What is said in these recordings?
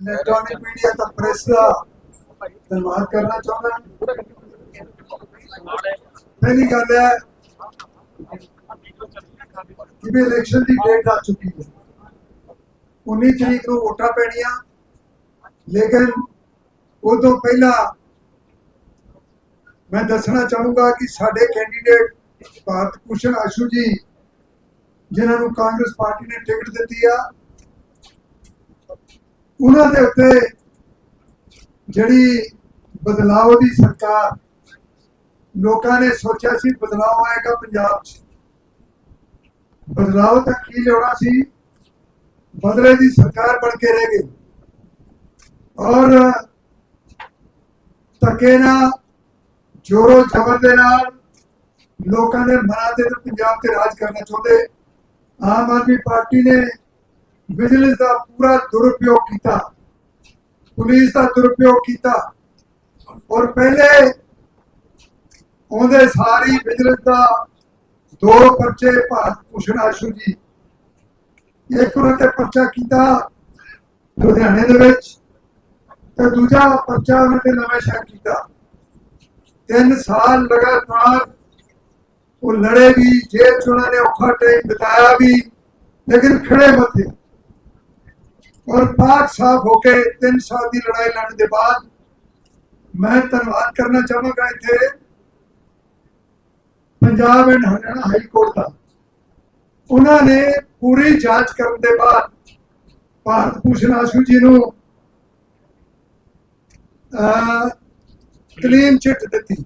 Electronic media ਦਾ press ਦਾ ਧੰਨਵਾਦ ਕਰਨਾ ਚਾਹੁੰਦਾ ਪਹਿਲੀ ਗੱਲ ਹੈ ਕਿ ਵੀ ਇਲੈਕਸ਼ਨ ਦੀ ਡੇਟ ਆ ਚੁੱਕੀ ਹੈ। 19 ਤਰੀਕ ਨੂੰ ਵੋਟਾਂ ਪੈਣੀਆਂ। ਲੇਕਿਨ ਉਹ ਤੋਂ ਪਹਿਲਾਂ ਮੈਂ ਦੱਸਣਾ ਚਾਹੂੰਗਾ ਕਿ ਸਾਡੇ ਕੈਂਡੀਡੇਟ ਭਾਰਤ ਭੂਸ਼ਣ ਆਸ਼ੂ ਜੀ, ਜਿਨ੍ਹਾਂ ਨੂੰ ਕਾਂਗਰਸ ਪਾਰਟੀ ਨੇ ਟਿਕਟ ਦਿੱਤੀ ਆ ਉਹਨਾਂ ਦੇ ਉੱਤੇ ਜਿਹੜੀ ਬਦਲਾਅ ਦੀ ਸਰਕਾਰ ਲੋਕਾਂ ਨੇ ਸੋਚਿਆ ਸੀ ਬਦਲਾਅ ਆਏਗਾ ਪੰਜਾਬ 'ਚ। ਬਦਲਾਅ ਤਾਂ ਕੀ ਲਿਆਉਣਾ ਸੀ? ਬਦਲੇ ਦੀ ਸਰਕਾਰ ਬਣ ਕੇ ਰਹਿ ਗਈ। ਔਰ ਧੱਕੇ ਨਾਲ, ਜੋਰੋ ਜ਼ਬਰ ਦੇ ਨਾਲ ਲੋਕਾਂ ਦੇ ਮਨਾਂ ਦੇ ਪੰਜਾਬ ਤੇ ਰਾਜ ਕਰਨਾ ਚਾਹੁੰਦੇ। ਆਮ ਆਦਮੀ ਪਾਰਟੀ ਨੇ ਵਿਜੀਲੈਂਸ ਦਾ ਪੂਰਾ ਦੁਰਉਪਯੋਗ ਕੀਤਾ। ਪੁਲਿਸ ਦਾ ਦੁਰਉਪਯੋਗ ਕੀਤਾ। ਔਰ ਪਹਿਲੇ ਉਹਦੇ ਸਾਰੀ ਵਿਜੀਲੈਂਸ ਦਾ ਦੋ ਪਰਚੇ ਭਾਰਤ ਭੂਸ਼ਣ ਆਸ਼ੂ ਜੀ। ਇੱਕ ਉਹਨਾਂ ਤੇ ਪਰਚਾ ਕੀਤਾ ਲੁਧਿਆਣੇ ਦੇ ਵਿੱਚ ਤੇ ਦੂਜਾ ਪਰਚਾ ਉਹਨਾਂ ਤੇ ਨਵੇਂ ਸ਼ਹਿਰ ਕੀਤਾ। ਤਿੰਨ ਸਾਲ ਲਗਾਤਾਰ ਉਹ ਲੜੇ ਵੀ, ਜੇਲ੍ਹ ਚ ਉਹਨਾਂ ਨੇ ਔਖਾ ਟਾਈਮ ਬਿਤਾਇਆ ਵੀ, ਲੇਕਿਨ ਖੜੇ ਮੱਥੇ। ਔਰ ਪਾਕ ਸਾਫ਼ ਹੋ ਕੇ ਤਿੰਨ ਸਾਲ ਦੀ ਲੜਾਈ ਲੜਨ ਦੇ ਬਾਅਦ ਮੈਂ ਧੰਨਵਾਦ ਕਰਨਾ ਚਾਹਾਂਗਾ ਇੱਥੇ Punjab and Haryana high court ਦਾ। ਉਹਨਾਂ ਨੇ ਪੂਰੀ ਜਾਂਚ ਕਰਨ ਦੇ ਬਾਅਦ ਭਾਰਤ ਭੂਸ਼ਣ ਆਸ਼ੂ ਜੀ ਨੂੰ ਕਲੀਨ ਚਿੱਟ ਦਿੱਤੀ।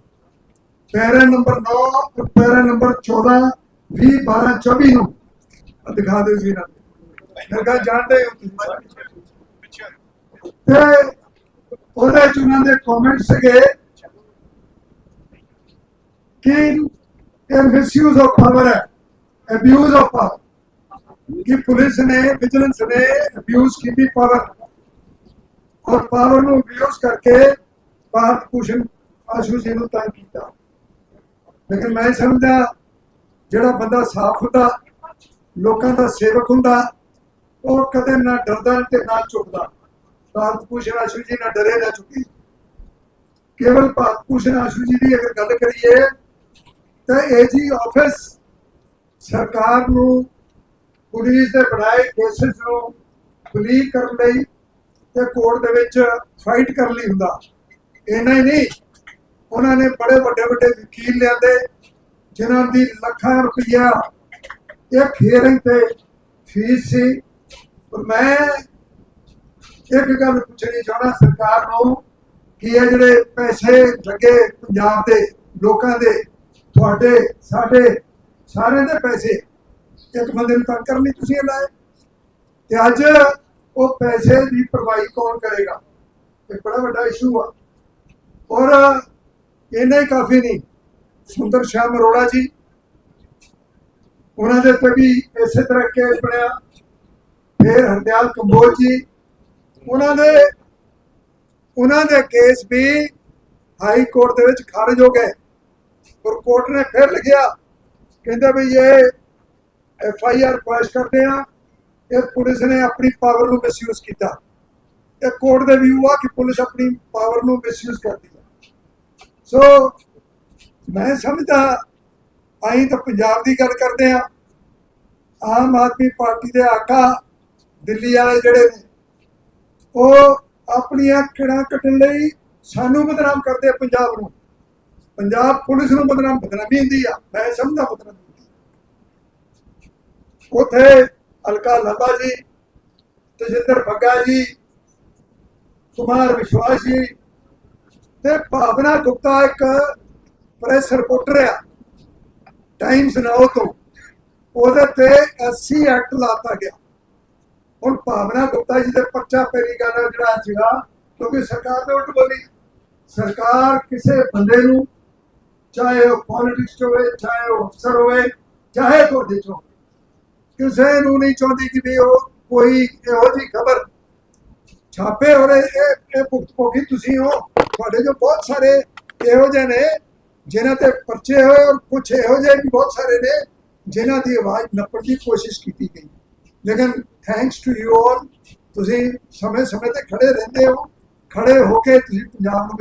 ਪੈਰਾ ਨੰਬਰ 9 ਪੈਰਾ ਨੰਬਰ 14 20 12 24 ਨੂੰ। ਦਿਖਾ ਦਿਓ ਜੀ ਨਾ। ਨਰਗਾ ਜਾਣਦੇ ਹੋ ਤੁਸੀਂ? ਤੇ ਉਹਦੇ ਚ ਉਹਨਾਂ ਦੇ ਕਮੈਂਟ ਸੀਗੇ ਕਿ ਇਹ ਮਿਸਯੂਜ਼ ਆਫ ਪਾਵਰ ਹੈ ਅਬਿਊਜ਼ ਆਫ ਪਾਵਰ ਕਿ ਪੁਲਿਸ ਨੇ ਵਿਜੀਲੈਂਸ ਨੇ ਅਬਿਊਜ਼ ਕੀਤੀ ਪਾਵਰ ਔਰ ਪਾਵਰ ਨੂੰ ਅਬਿਊਜ਼ ਕਰਕੇ ਭਾਰਤ ਭੂਸ਼ਣ ਆਸ਼ੂ ਜੀ ਨੂੰ ਤੰਗ ਕੀਤਾ। ਲੇਕਿਨ ਮੈਂ ਸਮਝਦਾ ਜਿਹੜਾ ਬੰਦਾ ਸਾਫ਼ ਹੁੰਦਾ ਲੋਕਾਂ ਦਾ ਸੇਵਕ ਹੁੰਦਾ ਉਹ ਕਦੇ ਨਾ ਡਰਦਾ ਤੇ ਨਾ ਝੁਕਦਾ। ਭਾਰਤ ਭੂਸ਼ਣ ਆਸ਼ੂ ਜੀ ਨਾ ਡਰੇ ਨਾ ਝੁਕੀ। ਕੇਵਲ ਭਾਰਤ ਭੂਸ਼ਣ ਆਸ਼ੂ ਜੀ ਦੀ ਅਗਰ ਗੱਲ ਕਰੀਏ, ਤਾਂ ਏਜੀ ਆਫਿਸ ਸਰਕਾਰ ਨੂੰ ਪੁਲਿਸ ਦੇ ਬਣਾਏ ਕੇਸਿਸ ਨੂੰ ਬਲੀਵ ਕਰਨ ਲਈ ਤੇ ਕੋਰਟ ਦੇ ਵਿੱਚ ਫਾਈਟ ਕਰਨ ਲਈ ਹੁੰਦਾ। ਇੰਨਾ ਹੀ ਨਹੀਂ, ਉਹਨਾਂ ਨੇ ਬੜੇ ਵੱਡੇ ਵੱਡੇ ਵਕੀਲ ਲਿਆਂਦੇ, ਜਿਨ੍ਹਾਂ ਦੀ ਲੱਖਾਂ ਰੁਪਈਆ ਇੱਕ ਹੀਅਰਿੰਗ ਤੇ ਫੀਸ ਸੀ। ਪਰ ਮੈਂ ਇੱਕ ਗੱਲ ਪੁੱਛਣੀ ਚਾਹਣਾ ਸਰਕਾਰ ਨੂੰ ਕਿ ਇਹ ਜਿਹੜੇ ਪੈਸੇ ਲੱਗੇ ਪੰਜਾਬ ਦੇ ਲੋਕਾਂ ਦੇ, ਤੁਹਾਡੇ, ਸਾਡੇ, ਸਾਰਿਆਂ ਦੇ ਪੈਸੇ, ਇੱਕ ਬੰਦੇ ਨੂੰ ਤੰਗ ਕਰਨ ਲਈ ਤੁਸੀਂ ਲਾਏ। ਤੇ ਅੱਜ ਉਹ ਪੈਸੇ ਦੀ ਭਰਵਾਈ ਕੌਣ ਕਰੇਗਾ? ਇਹ ਬੜਾ ਵੱਡਾ ਇਸ਼ੂ ਆ। ਔਰ ਇਹਨੇ ਹੀ ਕਾਫੀ ਨਹੀਂ, ਸੁੰਦਰ ਸ਼ਾਮ ਅਰੋੜਾ ਜੀ, ਉਹਨਾਂ ਦੇ ਤੇ ਵੀ ਇਸੇ ਤਰ੍ਹਾਂ ਕੇਸ ਬਣਿਆ। ਫਿਰ ਹਰਦਿਆਲ ਕੰਬੋਜ ਜੀ, ਉਹਨਾਂ ਦੇ ਉਹਨਾਂ ਦੇ ਕੇਸ ਵੀ ਹਾਈ ਕੋਰਟ ਦੇ ਵਿੱਚ ਖਾਰਜ ਹੋ ਗਏ। ਔਰ ਕੋਰਟ ਨੇ ਫਿਰ ਲਿਖਿਆ, ਕਹਿੰਦਾ ਵੀ ਇਹ ਐਫ ਆਈ ਆਰ ਪਾਸ ਕਰਦੇ ਆ, ਇਹ ਪੁਲਿਸ ਨੇ ਆਪਣੀ ਪਾਵਰ ਨੂੰ ਮਿਸਯੂਜ਼ ਕੀਤਾ। ਇਹ ਕੋਰਟ ਦੇ ਵਿਊ ਆ ਕਿ ਪੁਲਿਸ ਆਪਣੀ ਪਾਵਰ ਨੂੰ ਮਿਸਯੂਜ਼ ਕਰਦੀ ਹੈ ਸੋ ਮੈਂ ਸਮਝਦਾ, ਅਸੀਂ ਤਾਂ ਪੰਜਾਬ ਦੀ ਗੱਲ ਕਰਦੇ ਆ, ਆਮ ਆਦਮੀ ਪਾਰਟੀ ਦੇ ਆਕਾ ਦਿੱਲੀ ਵਾਲੇ ਜਿਹੜੇ ਨੇ ਉਹ ਆਪਣੀਆਂ ਕਿਹੜਾ ਕੱਟਣ ਲਈ ਸਾਨੂੰ ਬਦਨਾਮ ਕਰਦੇ ਆ ਪੰਜਾਬ ਨੂੰ। ਪੰਜਾਬ ਪੁਲਿਸ ਨੂੰ ਬਦਨਾਮ, ਬਦਨਾਮੀ ਹੁੰਦੀ ਆ, ਮੈਂ ਸਮਝਦਾ ਬਦਨਾਮੀ ਹੁੰਦੀ ਉੱਥੇ ਅਲਕਾ ਲੰਬਾ ਜੀ, ਤਜਿੰਦਰ ਬੱਗਾ ਜੀ, ਕੁਮਾਰ ਵਿਸ਼ਵਾਸ ਜੀ ਤੇ ਭਾਵਨਾ ਗੁਪਤਾ ਇੱਕ ਪ੍ਰੈਸ ਰਿਪੋਰਟਰ ਆ ਟਾਈਮਸ ਨਾਓ ਤੋਂ। ਉਹਦੇ ਤੇ ਐਸਸੀ ਐਕਟ ਲਾਤਾ ਗਿਆ। ਹੁਣ ਭਾਵਨਾ ਗੁਪਤਾ ਜੀ ਦੇ ਪਰਚਾ ਪੈਰੀ ਗਾਣਾ ਜਿਹੜਾ ਸੀਗਾ, ਕਿਉਂਕਿ ਸਰਕਾਰ ਦੇ ਉਲਟ ਬੋਲੀ। ਸਰਕਾਰ ਕਿਸੇ ਬੰਦੇ ਨੂੰ, ਚਾਹੇ ਉਹ ਪੋਲਿਟਿਕਸ ਹੋਵੇ, ਚਾਹੇ ਉਹ ਅਫਸਰ ਹੋਵੇ, ਚਾਹੇ ਤੁਹਾਡੇ ਚੋਂ ਕਿਸੇ ਨੂੰ ਨਹੀਂ ਚਾਹੁੰਦੀ ਕਿ ਵੀ ਉਹ ਕੋਈ ਇਹੋ ਜਿਹੀ ਖਬਰ ਛਾਪੇ ਹੋ ਰਹੇ। ਇਹ ਇਹ ਭੁਗਤ ਤੁਸੀਂ ਹੋ। ਤੁਹਾਡੇ ਜੋ ਬਹੁਤ ਸਾਰੇ ਇਹੋ ਜਿਹੇ ਨੇ, ਜਿਨ੍ਹਾਂ ਤੇ ਪਰਚੇ ਹੋਏ ਔਰ ਕੁਝ ਇਹੋ ਜਿਹੇ ਵੀ ਬਹੁਤ ਸਾਰੇ ਨੇ, ਜਿਨ੍ਹਾਂ ਦੀ ਆਵਾਜ਼ ਨੱਪਣ ਦੀ ਕੋਸ਼ਿਸ਼ ਕੀਤੀ ਗਈ। ਲੇਕਿਨ ਥੈਂਕਸ ਟੂ ਯੂ ਆਲ ਤੁਸੀਂ ਸਮੇਂ ਸਮੇਂ ਤੇ ਖੜੇ ਰਹਿੰਦੇ ਹੋ, ਖੜੇ ਹੋ ਕੇ ਤੁਸੀਂ ਪੰਜਾਬ ਨੂੰ